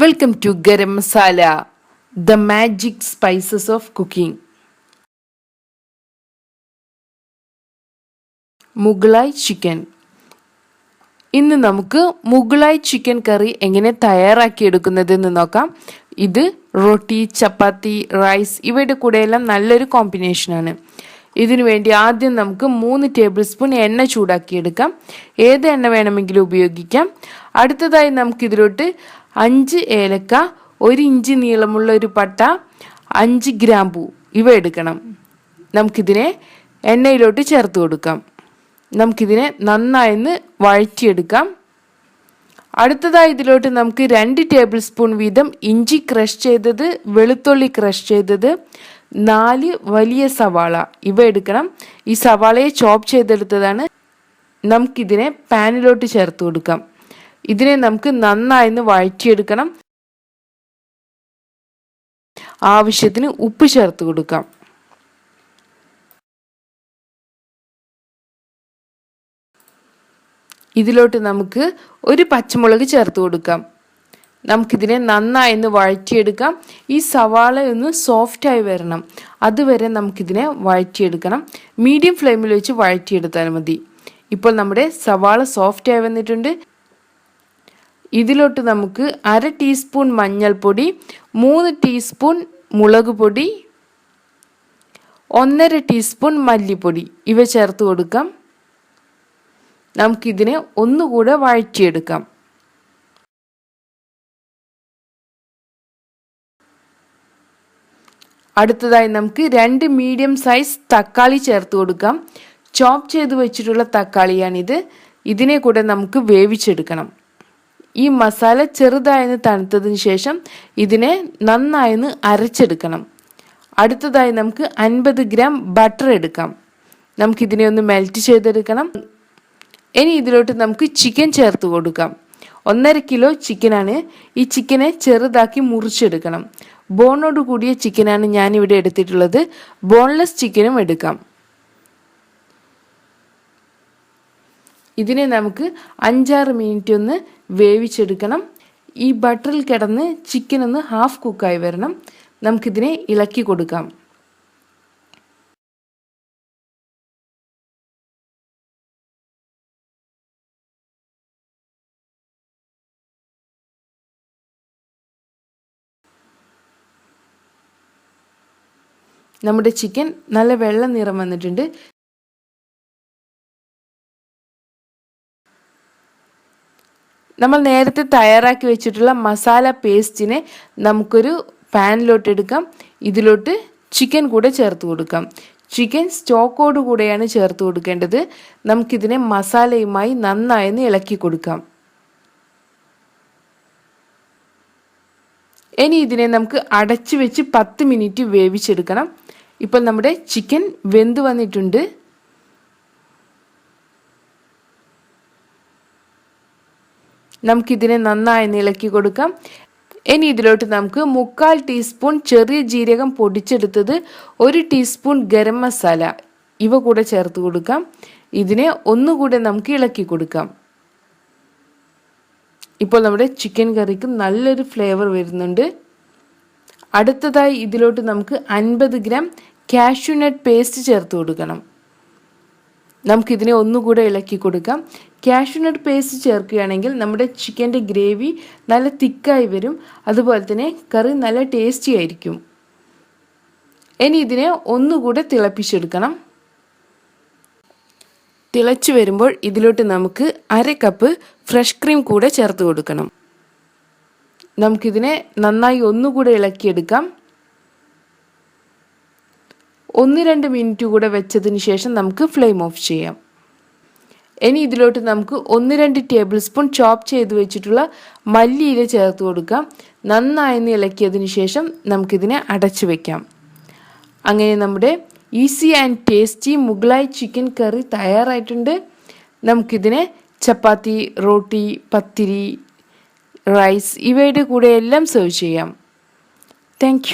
Welcome to garam masala the magic spices of cooking Mughlai chicken ഇന്ന് നമുക്ക് മുഗളായ് chicken കറി എങ്ങനെ തയ്യാറാക്കി തയ്യാറാക്കിയെടുക്കുന്നതെന്ന് നോക്കാം. ഇത് റൊട്ടി ചപ്പാത്തി റൈസ് ഇവയുടെ കൂടെയെല്ലാം നല്ലൊരു കോമ്പിനേഷനാണ് ഇതിനു വേണ്ടി ആദ്യം നമുക്ക് മൂന്ന് ടേബിൾ സ്പൂൺ എണ്ണ ചൂടാക്കിയെടുക്കാം. ഏത് എണ്ണ വേണമെങ്കിലും ഉപയോഗിക്കാം. അടുത്തതായി നമുക്കിതിലോട്ട് അഞ്ച് ഏലക്ക ഒരു ഇഞ്ച് നീളമുള്ള ഒരു പട്ട അഞ്ച് ഗ്രാമ്പു. ഇവ എടുക്കണം. നമുക്കിതിനെ എണ്ണയിലോട്ട് ചേർത്ത് കൊടുക്കാം. നമുക്കിതിനെ നന്നായിന്ന് വഴറ്റിയെടുക്കാം. അടുത്തതായി ഇതിലോട്ട് നമുക്ക് രണ്ട് ടേബിൾ സ്പൂൺ വീതം ഇഞ്ചി ക്രഷ് ചെയ്തത് വെളുത്തുള്ളി ക്രഷ് ചെയ്തത് നാല് വലിയ സവാള. ഇവ എടുക്കണം. ഈ സവാളയെ ചോപ്പ് ചെയ്തെടുത്തതാണ് നമുക്കിതിനെ പാനിലോട്ട് ചേർത്ത് കൊടുക്കാം. ഇതിനെ നമുക്ക് നന്നായിന്ന് വഴറ്റിയെടുക്കണം. ആവശ്യത്തിന് ഉപ്പ് ചേർത്ത് കൊടുക്കാം. ഇതിലോട്ട് നമുക്ക് ഒരു പച്ചമുളക് ചേർത്ത് കൊടുക്കാം. നമുക്കിതിനെ നന്നായി ഒന്ന് വഴറ്റിയെടുക്കാം. ഈ സവാള ഒന്ന് സോഫ്റ്റായി വരണം. അതുവരെ നമുക്കിതിനെ വഴറ്റിയെടുക്കണം. മീഡിയം ഫ്ലെയിമിൽ വെച്ച് വഴറ്റിയെടുത്താൽ മതി. ഇപ്പോൾ നമ്മുടെ സവാള സോഫ്റ്റായി വന്നിട്ടുണ്ട്. ഇതിലോട്ട് നമുക്ക് അര ടീസ്പൂൺ മഞ്ഞൾപ്പൊടി മൂന്ന് ടീസ്പൂൺ മുളക് പൊടി ഒന്നര ടീസ്പൂൺ മല്ലിപ്പൊടി ഇവ ചേർത്ത് കൊടുക്കാം. നമുക്കിതിനെ ഒന്നുകൂടെ വഴറ്റിയെടുക്കാം. അടുത്തതായി നമുക്ക് രണ്ട് മീഡിയം സൈസ് തക്കാളി ചേർത്ത് കൊടുക്കാം. ചോപ്പ് ചെയ്ത് വെച്ചിട്ടുള്ള തക്കാളിയാണിത്. ഇതിനെ കൂടെ നമുക്ക് വേവിച്ചെടുക്കണം. ഈ മസാല ചെറുതായെന്ന് തണുത്തതിന് ശേഷം ഇതിനെ നന്നായെന്ന് അരച്ചെടുക്കണം. അടുത്തതായി നമുക്ക് അൻപത് ഗ്രാം ബട്ടർ എടുക്കാം. നമുക്കിതിനെ ഒന്ന് മെൽറ്റ് ചെയ്തെടുക്കണം. ഇനി ഇതിലോട്ട് നമുക്ക് ചിക്കൻ ചേർത്ത് കൊടുക്കാം. ഒന്നര കിലോ ചിക്കനാണ് ഈ ചിക്കനെ ചെറുതാക്കി മുറിച്ചെടുക്കണം. ബോണോട് കൂടിയ ചിക്കനാണ് ഞാനിവിടെ എടുത്തിട്ടുള്ളത്. ബോൺലെസ് ചിക്കനും എടുക്കാം. ഇതിനെ നമുക്ക് അഞ്ചാറ് മിനിറ്റ് ഒന്ന് വേവിച്ചെടുക്കണം. ഈ ബട്ടറിൽ കിടന്ന് ചിക്കൻ ഒന്ന് ഹാഫ് കുക്കായി വരണം. നമുക്കിതിനെ ഇളക്കി കൊടുക്കാം. നമ്മുടെ ചിക്കൻ നല്ല വെള്ള നിറം വന്നിട്ടുണ്ട്. നമ്മൾ നേരത്തെ തയ്യാറാക്കി വെച്ചിട്ടുള്ള മസാല പേസ്റ്റിനെ നമുക്കൊരു പാനിലോട്ട് എടുക്കാം. ഇതിലോട്ട് ചിക്കൻ കൂടെ ചേർത്ത് കൊടുക്കാം. ചിക്കൻ സ്റ്റോക്കോട് കൂടെയാണ് ചേർത്ത് കൊടുക്കേണ്ടത്. നമുക്കിതിനെ മസാലയുമായി നന്നായി ഇളക്കി കൊടുക്കാം. ഇനി ഇതിനെ നമുക്ക് അടച്ചു വെച്ച് പത്ത് മിനിറ്റ് വേവിച്ചെടുക്കണം. ഇപ്പോൾ നമ്മുടെ ചിക്കൻ വെന്ത് വന്നിട്ടുണ്ട്. നമുക്കിതിനെ നന്നായി ഇളക്കി കൊടുക്കാം. ഇനി ഇതിലോട്ട് നമുക്ക് മുക്കാൽ ടീസ്പൂൺ ചെറിയ ജീരകം പൊടിച്ചെടുത്തത് ഒരു ടീസ്പൂൺ ഗരം മസാല. ഇവ കൂടെ ചേർത്ത് കൊടുക്കാം. ഇതിനെ ഒന്നുകൂടെ നമുക്ക് ഇളക്കി കൊടുക്കാം. ഇപ്പോൾ നമ്മുടെ ചിക്കൻ കറിക്ക് നല്ലൊരു ഫ്ലേവർ വരുന്നുണ്ട്. അടുത്തതായി ഇതിലോട്ട് നമുക്ക് അൻപത് ഗ്രാം കാഷ്യൂനട്ട് പേസ്റ്റ് ചേർത്ത് കൊടുക്കണം. നമുക്കിതിനെ ഒന്നുകൂടെ ഇളക്കി കൊടുക്കാം. കാഷ്യൂനട്ട് പേസ്റ്റ് ചേർക്കുകയാണെങ്കിൽ നമ്മുടെ ചിക്കന്റെ ഗ്രേവി നല്ല തിക്കായി വരും. അതുപോലെ തന്നെ കറി നല്ല ടേസ്റ്റി ആയിരിക്കും. ഇനി ഇതിനെ ഒന്നുകൂടെ തിളപ്പിച്ചെടുക്കണം. തിളച്ചു വരുമ്പോൾ ഇതിലോട്ട് നമുക്ക് അര കപ്പ് ഫ്രഷ് ക്രീം കൂടെ ചേർത്ത് കൊടുക്കണം. നമുക്കിതിനെ നന്നായി ഒന്നുകൂടെ ഇളക്കിയെടുക്കാം. ഒന്ന് രണ്ട് മിനിറ്റ് കൂടെ വെച്ചതിന് ശേഷം നമുക്ക് ഫ്ലെയിം ഓഫ് ചെയ്യാം. ഇനി ഇതിലോട്ട് നമുക്ക് ഒന്ന് രണ്ട് ടേബിൾ സ്പൂൺ ചോപ്പ് ചെയ്ത് വെച്ചിട്ടുള്ള മല്ലിയില ചേർത്ത് കൊടുക്കാം. നന്നായി ഇളക്കിയതിന് ശേഷം നമുക്കിതിനെ അടച്ചു വെക്കാം. അങ്ങനെ നമ്മുടെ easy and tasty Mughlai chicken curry തയ്യാറായിട്ടുണ്ട്. നമുക്കിതിനെ ചപ്പാത്തി റോട്ടി പത്തിരി റൈസ് ഇവയുടെ കൂടെ എല്ലാം സെർവ് ചെയ്യാം. താങ്ക്